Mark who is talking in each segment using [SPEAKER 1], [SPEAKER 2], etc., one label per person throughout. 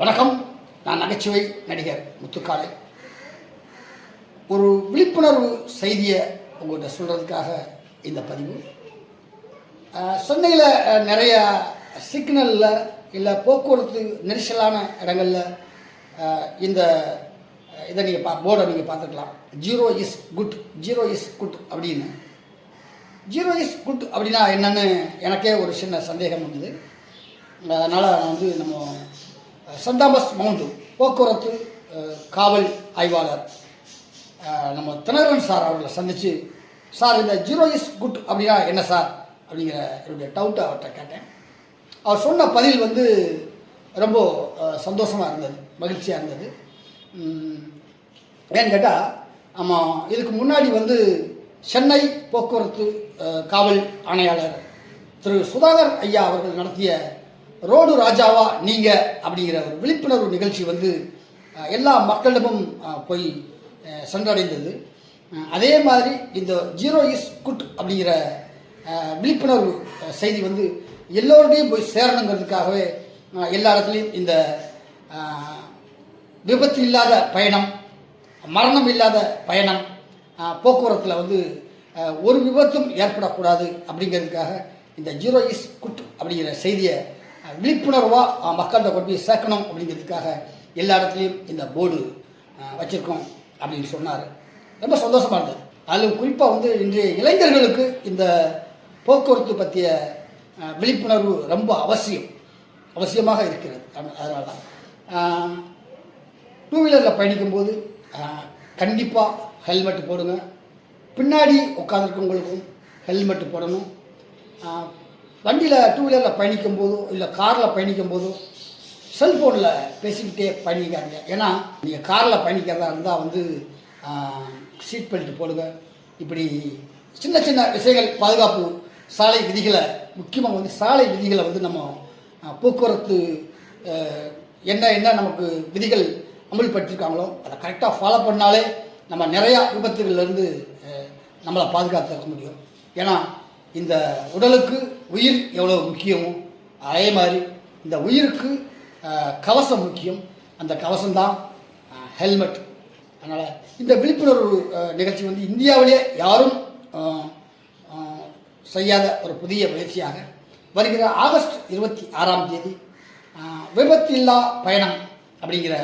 [SPEAKER 1] வணக்கம். நான் நகைச்சுவை நடிகர் முத்துக்காலை. ஒரு விழிப்புணர்வு செய்தியை உங்கள்கிட்ட சொல்கிறதுக்காக இந்த பதிவு. சென்னையில் நிறைய சிக்னலில் இல்லை போக்குவரத்து நெரிசலான இடங்களில் இந்த இதை நீங்கள் பா போர்டை நீங்கள் பார்த்துக்கலாம் zero is good zero is good அப்படின்னு. ஜீரோ இஸ் குட் அப்படின்னா என்னென்னு எனக்கே ஒரு சின்ன சந்தேகம் வந்தது. அதனால் நான் வந்து நம்ம சென்ட் தாமஸ் மவுண்ட் போக்குவரத்து காவல் ஆய்வாளர். நம்ம தினகரன் சார் அவர்களை சந்தித்து சார் இந்த ஜீரோ இஸ் குட் அப்படின்னா என்ன சார்? அப்படிங்கிற என்னுடைய டவுட்டை அவர்கிட்ட கேட்டேன். அவர் சொன்ன பதில் வந்து ரொம்ப சந்தோஷமாக இருந்தது மகிழ்ச்சியாக இருந்தது. ஏன்னு கேட்டால் ஆமாம் இதுக்கு முன்னாடி வந்து சென்னை போக்குவரத்து காவல் ஆணையாளர் திரு சுதாகர் ஐயா அவர்கள் நடத்திய ரோடு ராஜாவா நீங்கள் அப்படிங்கிற ஒரு விழிப்புணர்வு நிகழ்ச்சி வந்து எல்லா மக்களிடமும் போய் சென்றடைந்தது. அதே மாதிரி இந்த ஜீரோ இஸ் குட் அப்படிங்கிற விழிப்புணர்வு செய்தி வந்து எல்லோருடையும் போய் சேரணுங்கிறதுக்காகவே எல்லா இடத்துலையும் இந்த விபத்து இல்லாத பயணம் மரணம் இல்லாத பயணம் போக்குவரத்தில் வந்து ஒரு விபத்தும் ஏற்படக்கூடாது அப்படிங்கிறதுக்காக இந்த ஜீரோ இஸ் குட் அப்படிங்கிற செய்தியை விழிப்புணர்வாக மக்கள்கிட்ட கொண்டு போய் சேர்க்கணும் அப்படிங்கிறதுக்காக எல்லா இடத்துலையும் இந்த போர்டு வச்சுருக்கோம் அப்படின்னு சொன்னார். ரொம்ப சந்தோஷமாக இருந்தது. அதிலும் குறிப்பாக வந்து இன்றைய இளைஞர்களுக்கு இந்த போக்குவரத்து பற்றிய விழிப்புணர்வு ரொம்ப அவசியம் அவசியமாக இருக்கிறது. அதனால தான் டூ வீலரில் பயணிக்கும்போது கண்டிப்பாக ஹெல்மெட் போடுங்க. பின்னாடி உட்காந்துருக்கவங்களுக்கும் ஹெல்மெட் போடணும். வண்டியில் டூ வீலரில் பயணிக்கும் போதோ இல்லை காரில் பயணிக்கும் போதோ செல்ஃபோனில் பேசிக்கிட்டே பயணிக்காதீங்க. ஏன்னா நீங்கள் காரில் பயணிக்கிறதா இருந்தால் வந்து சீட் பெல்ட் போடுங்க. இப்படி சின்ன சின்ன விஷயங்கள் பாதுகாப்பு சாலை விதிகளை முக்கியமாக வந்து சாலை விதிகளை வந்து நம்ம போக்குவரத்து என்ன என்ன நமக்கு விதிகள் அமல்படுத்திருக்காங்களோ அதை கரெக்டாக ஃபாலோ பண்ணாலே நம்ம நிறையா விபத்துகள்லேருந்து நம்மளை பாதுகாத்துக்க முடியும். ஏன்னா இந்த உடலுக்கு உயிர் எவ்வளோ முக்கியமோ அதே மாதிரி இந்த உயிருக்கு கவசம் முக்கியம். அந்த கவசம்தான் ஹெல்மெட் அதனால் இந்த விழிப்புணர்வு நிகழ்ச்சி வந்து இந்தியாவிலே யாரும் செய்யாத ஒரு புதிய முயற்சியாக வருகிற ஆகஸ்ட் இருபத்தி ஆறாம் தேதி ஆஹ், விபத்தில்லா பயணம் அப்படிங்கிற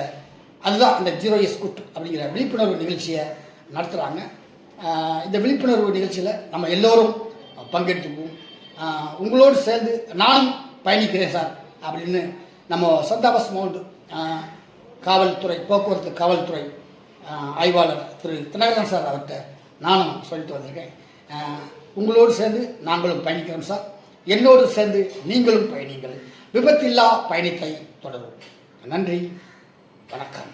[SPEAKER 1] அதுதான் இந்த ஜீரோ எஸ் குட் அப்படிங்கிற விழிப்புணர்வு நிகழ்ச்சியை நடத்துகிறாங்க இந்த விழிப்புணர்வு நிகழ்ச்சியில் நம்ம எல்லோரும் பங்கெடுத்துக்குவோம். உங்களோடு சேர்ந்து நானும் பயணிக்கிறேன் சார் அப்படின்னு நம்ம சந்தாபஸ் மவுண்ட் காவல்துறை போக்குவரத்து காவல்துறை ஆய்வாளர் திரு தினகரன் சார் அவர்கிட்ட நானும் சொல்லிட்டு வந்திருக்கேன். உங்களோடு சேர்ந்து நாங்களும் பயணிக்கிறோம் சார். என்னோடு சேர்ந்து நீங்களும் பயணிங்கள் விபத்தில்லா பயணத்தை தொடரும் நன்றி. வணக்கம்.